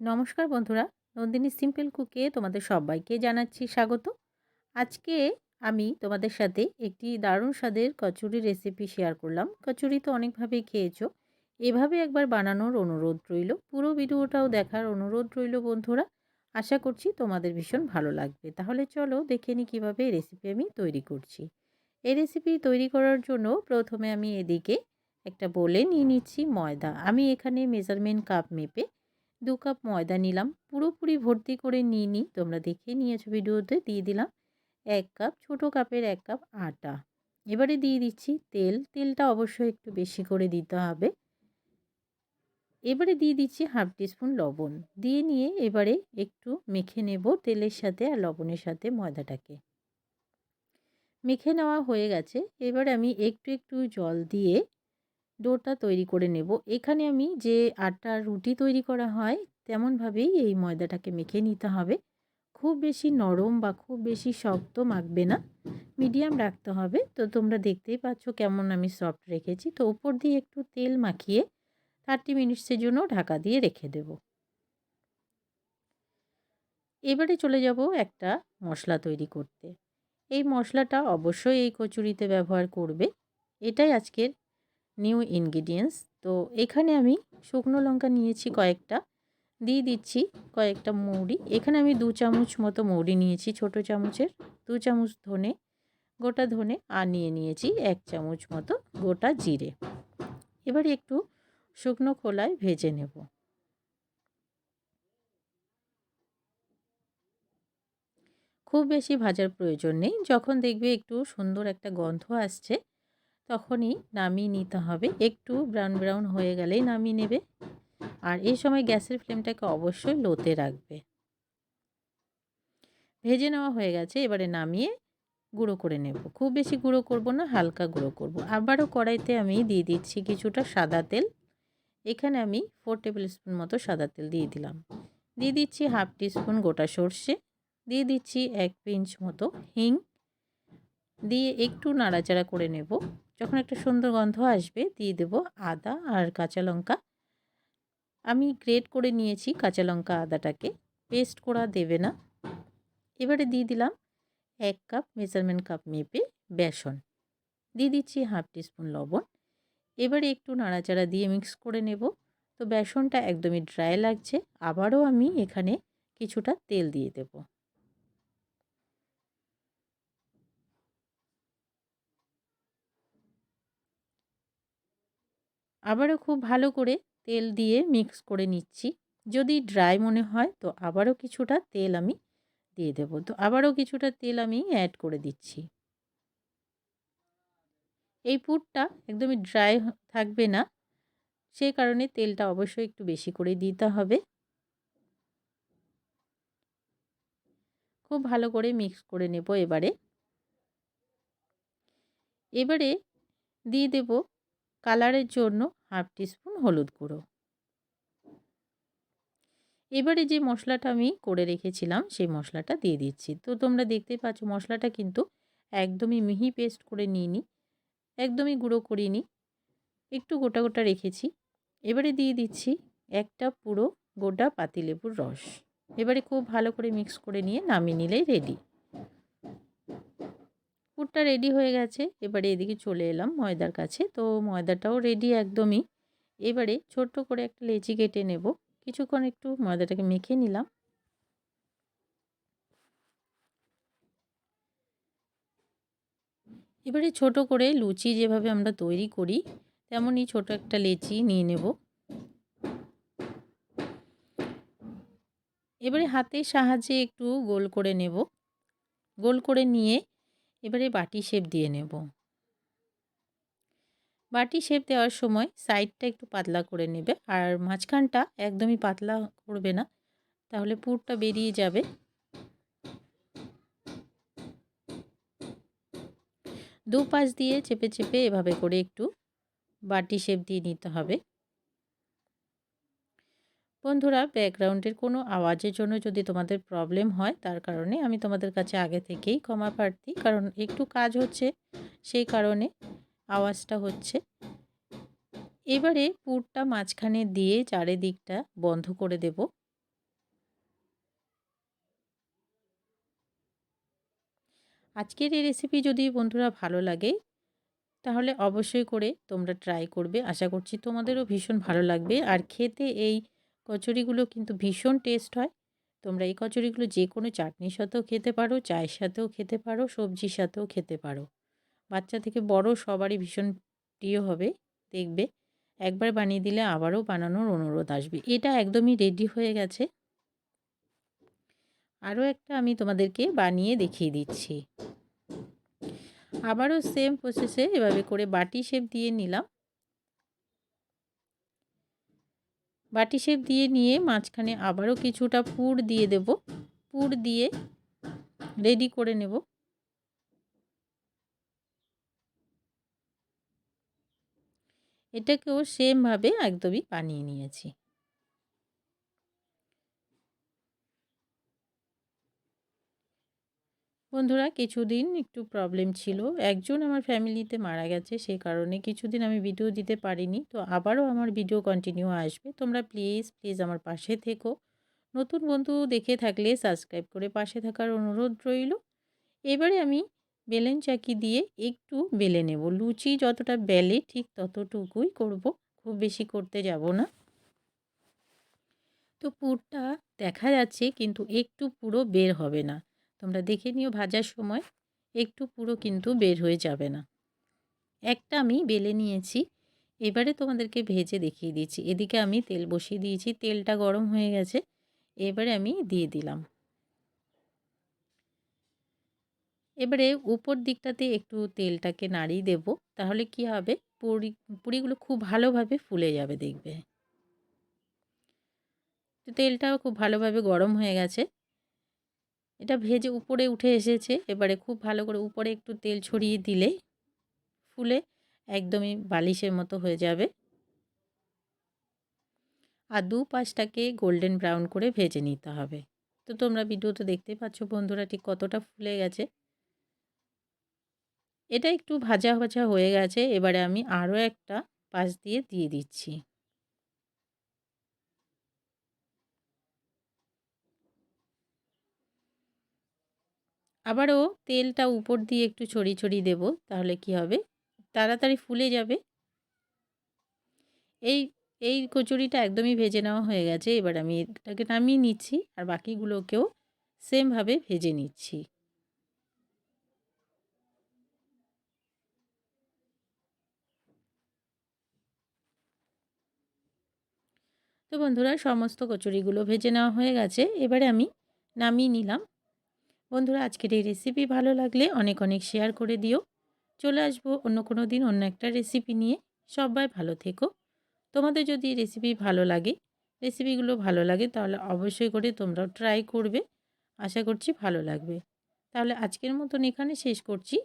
নমস্কার বন্ধুরা, নন্দিনী সিম্পল কুকে তোমাদের সবাইকে জানাচ্ছি স্বাগত। আজকে আমি তোমাদের সাথে একটি দারুণ স্বাদের কচুরি রেসিপি শেয়ার করলাম। কচুরি তো অনেকভাবেই খেয়েছো। এভাবে একবার বানানোর অনুরোধ রইল। পুরো ভিডিওটাও দেখার অনুরোধ রইল বন্ধুরা। আশা করছি তোমাদের ভীষণ ভালো লাগবে। তাহলে চলো দেখে নিই কীভাবে রেসিপি আমি তৈরি করছি। এই রেসিপি তৈরি করার জন্য প্রথমে আমি এদিকে একটা বলে নিয়ে নিচ্ছি ময়দা। আমি এখানে মেজারমেন্ট কাপ মেপে দু কাপ ময়দা নিলাম। পুরোপুরি ভর্তি করে নিয়ে নিই তোমরা দেখে নিয়েছো ভিডিওতে, দিয়ে দিলাম এক কাপ, ছোট কাপের এক কাপ আটা। এবারে দিয়ে দিচ্ছি তেল। তেলটা অবশ্যই একটু বেশি করে দিতে হবে। এবারে দিয়ে দিচ্ছি হাফ টিস্পুন লবণ। দিয়ে নিয়ে এবারে একটু মেখে নেব তেলের সাথে আর লবণের সাথে ময়দাটাকে। মেখে নেওয়া হয়ে গেছে। এবারে আমি একটু একটু জল দিয়ে ডোটা তৈরি করে নেব। এখানে আমি যে আটার রুটি তৈরি করা হয়, তেমনভাবেই এই ময়দাটাকে মেখে নিতে হবে। খুব বেশি নরম বা খুব বেশি শক্ত মাখবে না, মিডিয়াম রাখতে হবে। তো তোমরা দেখতেই পাচ্ছ কেমন আমি সফট রেখেছি। তো উপর দিয়ে একটু তেল মাখিয়ে থার্টি মিনিটসের জন্য ঢাকা দিয়ে রেখে দেব। এবারে চলে যাব একটা মশলা তৈরি করতে। এই মশলাটা অবশ্যই এই কচুরিতে ব্যবহার করবে। এটাই আজকের নিউ ইনগ্রিডিয়েন্টস। তো এখানে আমি শুকনো লঙ্কা নিয়েছি কয়েকটা। দিয়ে দিচ্ছি কয়েকটা মৌরি। এখানে আমি দু চামচ মতো মৌরি নিয়েছি, ছোট চামচের। দু চামচ ধনে, গোটা ধনে, আর নিয়ে নিয়েছি এক চামচ মতো গোটা জিরে। এবার একটু শুকনো খোলায় ভেজে নেব। খুব বেশি ভাজার প্রয়োজন নেই। যখন দেখবে একটু সুন্দর একটা গন্ধ আসছে তখনই নামিয়ে নিতে হবে। একটু ব্রাউন ব্রাউন হয়ে গেলেই নামিয়ে নেবে। আর এই সময় গ্যাসের ফ্লেমটাকে অবশ্যই লোতে রাখবে। ভেজে নেওয়া হয়ে গেছে, এবারে নামিয়ে গুঁড়ো করে নেব। খুব বেশি গুঁড়ো করব না, হালকা গুঁড়ো করব। আবারও কড়াইতে আমি দিয়ে দিচ্ছি কিছুটা সাদা তেল। এখানে আমি ফোর টেবিল স্পুন মতো সাদা তেল দিয়ে দিলাম। দিয়ে দিচ্ছি হাফ টিস্পুন গোটা সর্ষে। দিয়ে দিচ্ছি এক পিঞ্চ মতো হিং। দিয়ে একটু নাড়াচাড়া করে নেব। যখন একটা সুন্দর গন্ধ আসবে, দিয়ে দেব আদা আর কাঁচা লঙ্কা। আমি গ্রেট করে নিয়েছি কাঁচা লঙ্কা আদাটাকে, পেস্ট করা দেবে না। এবারে দিয়ে দিলাম এক কাপ মেজারমেন্ট কাপ মেপে বেসন। দিয়ে দিচ্ছি হাফ টিস্পুন লবণ। এবারে একটু নাড়াচাড়া দিয়ে মিক্স করে নেব। তো বেসনটা একদমই ড্রাই লাগছে, আবারও আমি এখানে কিছুটা তেল দিয়ে দেবো। আবারও খুব ভালো করে তেল দিয়ে মিক্স করে নিচ্ছি। যদি ড্রাই মনে হয় তো আবারও কিছুটা তেল আমি দিয়ে দেবো। তো আবারও কিছুটা তেল আমি অ্যাড করে দিচ্ছি। এই পুরটা একদমই ড্রাই থাকবে না। সেই কারণে তেলটা অবশ্যই একটু বেশি করে দিতে হবে। খুব ভালো করে মিক্স করে নেব এবারে। এবারে দিয়ে দেব কালারের জন্য হাফ টিস্পুন হলুদ গুঁড়ো। এবারে যে মশলাটা আমি করে রেখেছিলাম, সেই মশলাটা দিয়ে দিচ্ছি। তো তোমরা দেখতেই পাচ্ছ, মশলাটা কিন্তু একদমই মিহি পেস্ট করে নিইনি, একদমই গুঁড়ো করিনি, একটু গোটা গোটা রেখেছি। এবারে দিয়ে দিচ্ছি একটা পুরো গোটা পাতিলেবুর রস। এবারে খুব ভালো করে মিক্স করে নিয়ে নামিয়ে নিলেই রেডি। পুরটা রেডি হয়ে গেছে। এবারে এদিকে চলে এলাম ময়দার কাছে। তো ময়দাটাও রেডি একদমই। এবারে ছোট্ট করে একটা লেচি কেটে নেব। কিছুক্ষণ একটু ময়দাটাকে মেখে নিলাম। এবারে ছোট করে লুচি যেভাবে আমরা তৈরি করি, তেমনই ছোট একটা লেচি নিয়ে নেব। এবারে হাতের সাহায্যে একটু গোল করে নেব। গোল করে নিয়ে এবারে বাটি শেপ দিয়ে নেব। বাটি শেপ দেওয়ার সময় সাইডটা একটু পাতলা করে নেবে। আর মাঝখানটা একদমই পাতলা করবে না, তাহলে পুরটা বেরিয়ে যাবে। দু পাশ দিয়ে চেপে চেপে এভাবে করে একটু বাটি শেপ দিয়ে নিতে হবে। বন্ধুরা, ব্যাকগ্রাউন্ডের কোনো আওয়াজের জন্য যদি তোমাদের প্রবলেম হয়, তার কারণে আমি তোমাদের কাছে আগে থেকেই ক্ষমা প্রার্থী। কারণ একটু কাজ হচ্ছে, সেই কারণে আওয়াজটা হচ্ছে। এবারে পুরটা মাঝখানে দিয়ে চারিদিকটা বন্ধ করে দেব। আজকের এই রেসিপি যদি বন্ধুরা ভালো লাগে, তাহলে অবশ্যই করে তোমরা ট্রাই করবে। আশা করছি তোমাদেরও ভীষণ ভালো লাগবে। আর খেতে এই কচুরিগুলো কিন্তু ভীষণ টেস্ট হয়। তোমরা এই কচুরিগুলো যে কোনো চাটনির সাথেও খেতে পারো, চায়ের সাথেও খেতে পারো, সবজির সাথেও খেতে পারো। বাচ্চা থেকে বড় সবারই ভীষণ প্রিয় হবে, দেখবে। একবার বানিয়ে দিলে আবারও বানানোর অনুরোধ আসবে। এটা একদমই রেডি হয়ে গেছে। আরও একটা আমি তোমাদেরকে বানিয়ে দেখিয়ে দিচ্ছি। আবারও সেম প্রসেসে এভাবে করে বাটি শেপ দিয়ে নিলাম। বাটি শেপ দিয়ে নিয়ে মাঝখানে আবারও কিছুটা পুর দিয়ে দেব। পুর দিয়ে রেডি করে নেব। এটাকেও সেমভাবে একদমই বানিয়ে নিয়েছি। বন্ধুরা, কিছুদিন একটু প্রবলেম ছিল। একজন আমার ফ্যামিলিতে মারা গেছে সেই কারণে কিছুদিন আমি ভিডিও দিতে পারিনি। তো আবারও আমার ভিডিও কন্টিনিউ আসবে। তোমরা প্লিজ প্লিজ আমার পাশে থেকো। নতুন বন্ধু দেখে থাকলে সাবস্ক্রাইব করে পাশে থাকার অনুরোধ রইল। এবারে আমি বেলেন চাকি দিয়ে একটু বেলে নেব। লুচি যতটা বেলে ঠিক ততটুকুই করব। খুব বেশি করতে যাব না। তো পুরটা দেখা যাচ্ছে, কিন্তু একটু পুরো বের হবে না। তোমরা দেখে নিও ভাজার সময়, একটু পুরো কিন্তু বের হয়ে যাবে না। একটা আমি বেলে নিয়েছি, এবারে তোমাদেরকে ভেজে দেখিয়ে দিয়েছি এদিকে আমি তেল বসিয়ে দিয়েছি, তেলটা গরম হয়ে গেছে, এবারে আমি দিয়ে দিলাম। এবারে উপর দিকটাতে একটু তেলটাকে নাড়িয়ে দেব, তাহলে কি হবে? পুরি, পুরিগুলো খুব ভালোভাবে ফুলে যাবে দেখবে। তেলটাও খুব ভালোভাবে গরম হয়ে গেছে। এটা ভেজে উপরে উঠে এসেছে। এবারে খুব ভালো করে উপরে একটু তেল ছড়িয়ে দিলে ফুলে একদমই বালিশের মতো হয়ে যাবে। আর দু পাশটাকে গোল্ডেন ব্রাউন করে ভেজে নিতে হবে। তো তোমরা ভিডিওতে দেখতে পাচ্ছ বন্ধুরা ঠিক কতটা ফুলে গেছে। এটা একটু ভাজা ভাজা হয়ে গেছে। এবারে আমি আরও একটা পাশ দিয়ে দিয়ে দিচ্ছি। আবারও তেলটা উপর দিয়ে একটু ছড়িয়ে ছড়ি দেবো, তাহলে কি হবে? তাড়াতাড়ি ফুলে যাবে। এই এই কচুরিটা একদমই ভেজে নেওয়া হয়ে গেছে, এবার আমি এটাকে নামিয়ে নিচ্ছি আর বাকিগুলোকেও সেমভাবে ভেজে নিচ্ছি। তো বন্ধুরা, সমস্ত কচুরিগুলো ভেজে নেওয়া হয়ে গেছে, এবারে আমি নামিয়ে নিলাম বন্ধুরা, আজকের এই রেসিপি ভালো লাগলে অনেক অনেক শেয়ার করে দিও। চলে আসব অন্য কোনো দিন অন্য একটা রেসিপি নিয়ে। সবাই ভালো থেকো। তোমাদের যদি রেসিপি ভালো লাগে রেসিপিগুলো ভালো লাগে, তাহলে অবশ্যই করে তোমরাও ট্রাই করবে। আশা করছি ভালো লাগবে। তাহলে আজকের মতন এখানে শেষ করছি।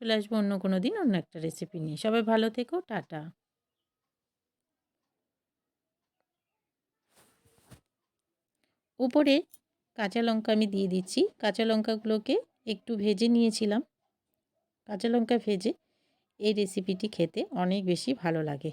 চলে আসব অন্য কোনো দিন অন্য একটা রেসিপি নিয়ে। সবাই ভালো থেকো, টাটা। উপরে কাঁচা লঙ্কা আমি দিয়ে দিচ্ছি। কাঁচা লঙ্কাগুলোকে একটু ভেজে নিয়েছিলাম। কাঁচা লঙ্কা ভেজে এই রেসিপিটি খেতে অনেক বেশি ভালো লাগে।